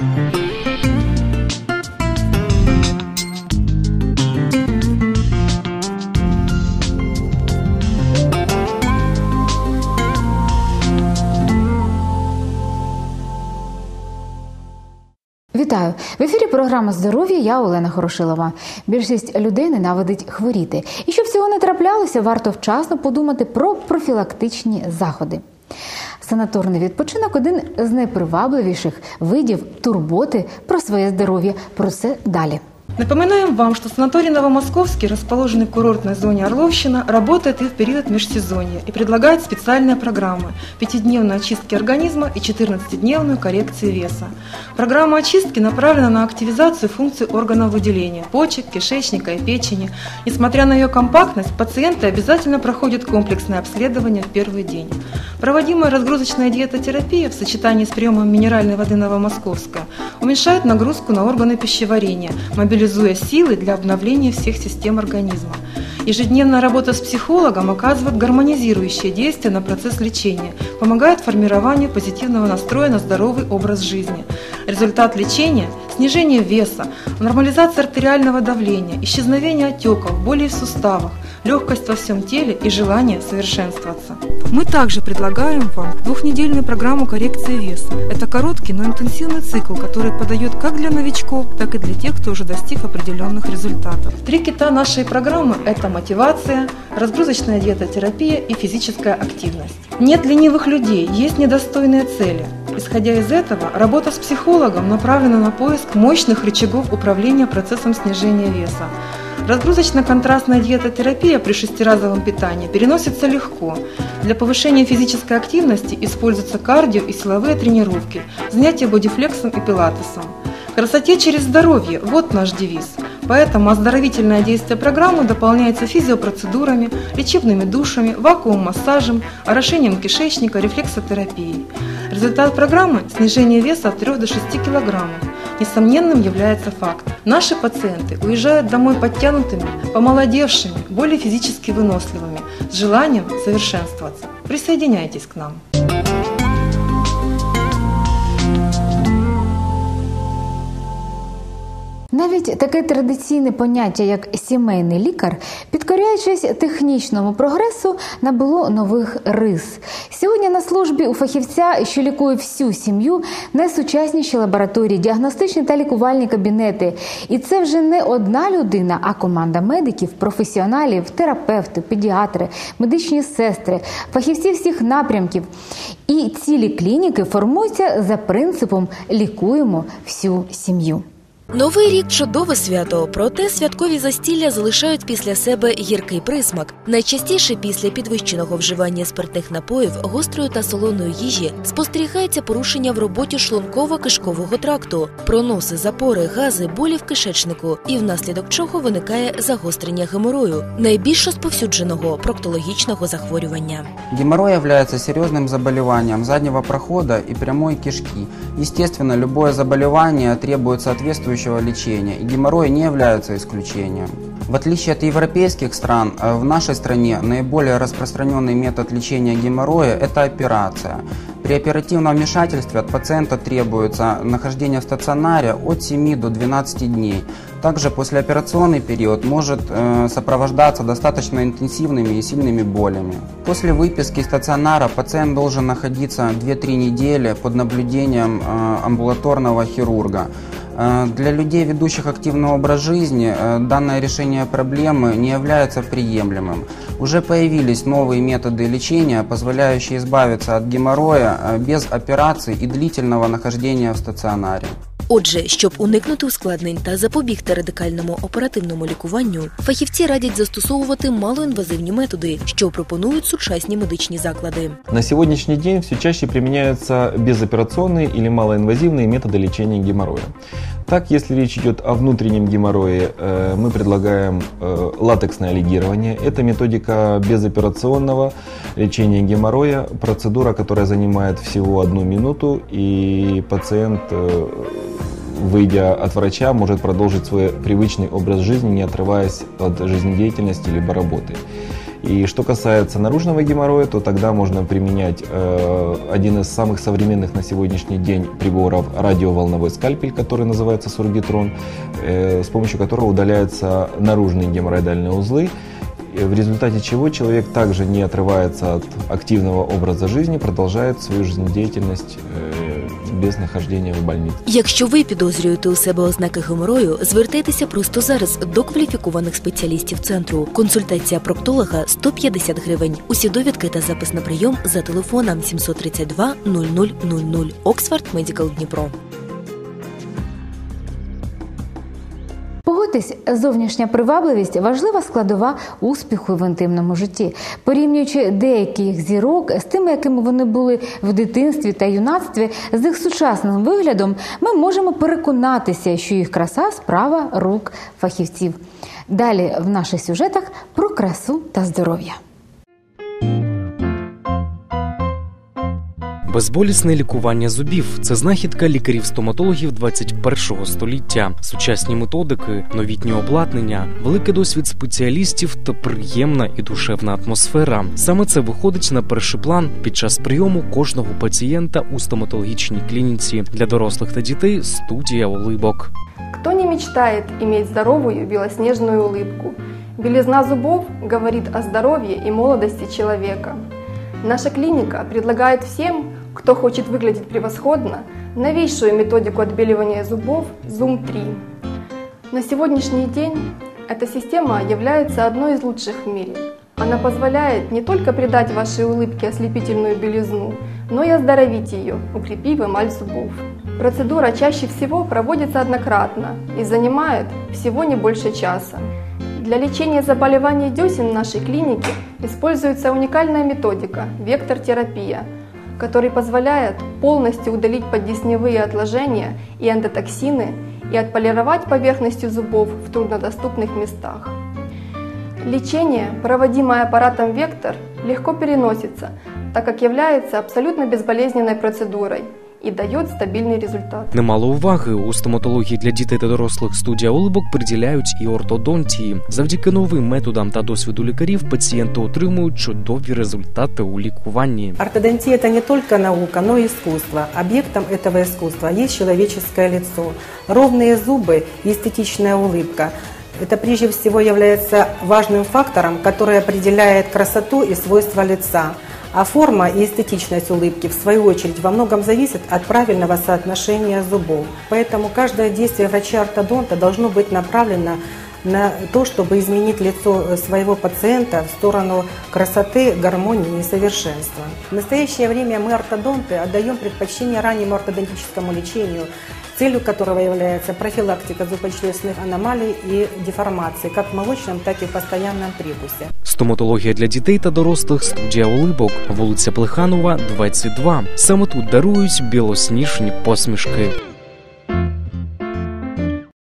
Вітаю в ефірі. Програма здоров'я. Я Олена Хорошилова. Більшість людей ненавидить хворіти, і щоб цього не траплялося, варто вчасно подумати про профілактичні заходи. Санаторний відпочинок один з найпривабливіших видів турботи про своє здоров'я. Про це далі. Напоминаем вам, что санаторий Новомосковский, расположенный в курортной зоне Орловщина, работает и в период межсезонья и предлагает специальные программы – пятидневной очистки организма и 14-дневную коррекции веса. Программа очистки направлена на активизацию функций органов выделения – почек, кишечника и печени. Несмотря на ее компактность, пациенты обязательно проходят комплексное обследование в первый день. Проводимая разгрузочная диетотерапия в сочетании с приемом минеральной воды Новомосковская уменьшает нагрузку на органы пищеварения, мобилизуя силы для обновления всех систем организма. Ежедневная работа с психологом оказывает гармонизирующее действие на процесс лечения, помогает формированию позитивного настроя на здоровый образ жизни. Результат лечения – снижение веса, нормализация артериального давления, исчезновение отеков, боли в суставах, легкость во всем теле и желание совершенствоваться. Мы также предлагаем вам двухнедельную программу коррекции веса. Это короткий, но интенсивный цикл, который подойдет как для новичков, так и для тех, кто уже достиг определенных результатов. Три кита нашей программы – это мотивация, разгрузочная диетотерапия и физическая активность. Нет ленивых людей, есть недостойные цели. Исходя из этого, работа с психологом направлена на поиск мощных рычагов управления процессом снижения веса. Разгрузочно-контрастная диетотерапия при шестиразовом питании переносится легко. Для повышения физической активности используются кардио и силовые тренировки, занятия бодифлексом и пилатесом. Красоте через здоровье – вот наш девиз. Поэтому оздоровительное действие программы дополняется физиопроцедурами, лечебными душами, вакуум-массажем, орошением кишечника, рефлексотерапией. Результат программы – снижение веса от 3 до 6 килограммов. Несомненным является факт. Наши пациенты уезжают домой подтянутыми, помолодевшими, более физически выносливыми, с желанием совершенствоваться. Присоединяйтесь к нам. Навіть таке традиційне поняття, як сімейний лікар, підкоряючись технічному прогресу, набуло нових рис. Сьогодні на службі у фахівця, що лікує всю сім'ю, найсучасніші лабораторії, діагностичні та лікувальні кабінети. І це вже не одна людина, а команда медиків, професіоналів, терапевти, педіатри, медичні сестри, фахівці всіх напрямків. І цілі клініки формуються за принципом лікуємо всю сім'ю. Новий рік чудове свято, проте святкові застілля залишають після себе гіркий присмак. Найчастіше після підвищеного вживання спиртних напоїв, гострої та солоної їжі спостерігається порушення в роботі шлунково-кишкового тракту, проноси, запори, гази, болі в кишечнику, і внаслідок чого виникає загострення геморою, найбільш розповсюдженого проктологічного захворювання. Геморрой является серьезным заболеванием заднего прохода и прямой кишки. Естественно, любое заболевание требует соответствующего лечения, и геморрой не является исключением. В отличие от европейских стран, э, в нашей стране наиболее распространенный метод лечения геморроя – это операция. При оперативном вмешательстве от пациента требуется нахождение в стационаре от 7 до 12 дней. Также послеоперационный период может э, сопровождаться достаточно интенсивными и сильными болями. После выписки из стационара пациент должен находиться 2-3 недели под наблюдением э, амбулаторного хирурга. Э, Для людей, ведущих активный образ жизни, э, данное решение проблемы не является приемлемым. Уже появились новые методы лечения, позволяющие избавиться от геморроя э, без операций и длительного нахождения в стационаре. Отже, щоб уникнути ускладнень та запобігти радикальному оперативному лікуванню, фахівці радять застосовувати малоінвазивні методи, що пропонують сучасні медичні заклади. На сегодняшний день все чаще применяются безоперационные или малоинвазивные методы лечения геморроя. Так, если речь идет о внутреннем геморрое, э, мы предлагаем э, латексное лигирование. Это методика безоперационного лечения геморроя, процедура, которая занимает всего одну минуту, и пациент, э, выйдя от врача, может продолжить свой привычный образ жизни, не отрываясь от жизнедеятельности либо работы. И что касается наружного геморроя, то тогда можно применять э, один из самых современных на сегодняшний день приборов радиоволновой скальпель, который называется сургитрон, э, с помощью которого удаляются наружные геморроидальные узлы в результате чего человек также не отрывается от активного образа жизни, продолжает свою жизнедеятельность э, без нахождения в больнице. Якщо ви підозрюєте у себе ознаки геморою, звертайтеся просто зараз до кваліфікованих спеціалістів центру. Консультація проктолога 150 гривень. Усі довідки та запис на прийом за телефоном 732 0000. Оксфорд Медикал Дніпро. Погодьтесь, зовнішня привабливість важлива складова успіху в інтимному житті. Порівнюючи деяких зірок з тими, якими вони були в дитинстві та юнацтві, з їх сучасним виглядом, ми можемо переконатися, що їх краса справа рук фахівців. Далі в наших сюжетах про красу та здоров'я. Безболісне лікування зубів це знахідка лікарів-стоматологів 21-го століття, сучасні методики, новітнє обладнання, великий досвід спеціалістів та приємна і душевна атмосфера. Саме це виходить на перший план під час прийому кожного пацієнта у стоматологічній клініці для дорослих та дітей. Студія улыбок. Кто не мечтает иметь здоровую белоснежную улыбку? Белизна зубов говорит о здоровье и молодости человека. Наша клиника предлагает всем, кто хочет выглядеть превосходно, новейшую методику отбеливания зубов Zoom 3. На сегодняшний день эта система является одной из лучших в мире. Она позволяет не только придать вашей улыбке ослепительную белизну, но и оздоровить ее, укрепив эмаль зубов. Процедура чаще всего проводится однократно и занимает всего не больше часа. Для лечения заболеваний десен в нашей клинике используется уникальная методика – вектор-терапия, который позволяет полностью удалить поддесневые отложения и эндотоксины и отполировать поверхностью зубов в труднодоступных местах. Лечение, проводимое аппаратом «Вектор», легко переносится, так как является абсолютно безболезненной процедурой і дає стабільний результат. Немало уваги у стоматології для дітей та дорослих студія улибок приділяють і ортодонтії. Завдяки новим методам та досвіду лікарів пацієнти отримують чудові результати у лікуванні. Ортодонтия – это не только наука, но и искусство. Объектом этого искусства есть человеческое лицо, ровные зубы и эстетичная улыбка. Это прежде всего является важным фактором, который определяет красоту и свойства лица. А форма и эстетичность улыбки, в свою очередь, во многом зависит от правильного соотношения зубов. Поэтому каждое действие врача-ортодонта должно быть направлено на то, чтобы изменить лицо своего пациента в сторону красоты, гармонии и совершенства. В настоящее время мы, ортодонты, отдаем предпочтение раннему ортодонтическому лечению, целью которого является профилактика зубочелюстных аномалий и деформаций, как в молочном, так и в постоянном прикусе. Стоматологія для дітей та дорослих студія улибок, вулиця Плеханова, 22. Саме тут дарують білосніжні посмішки.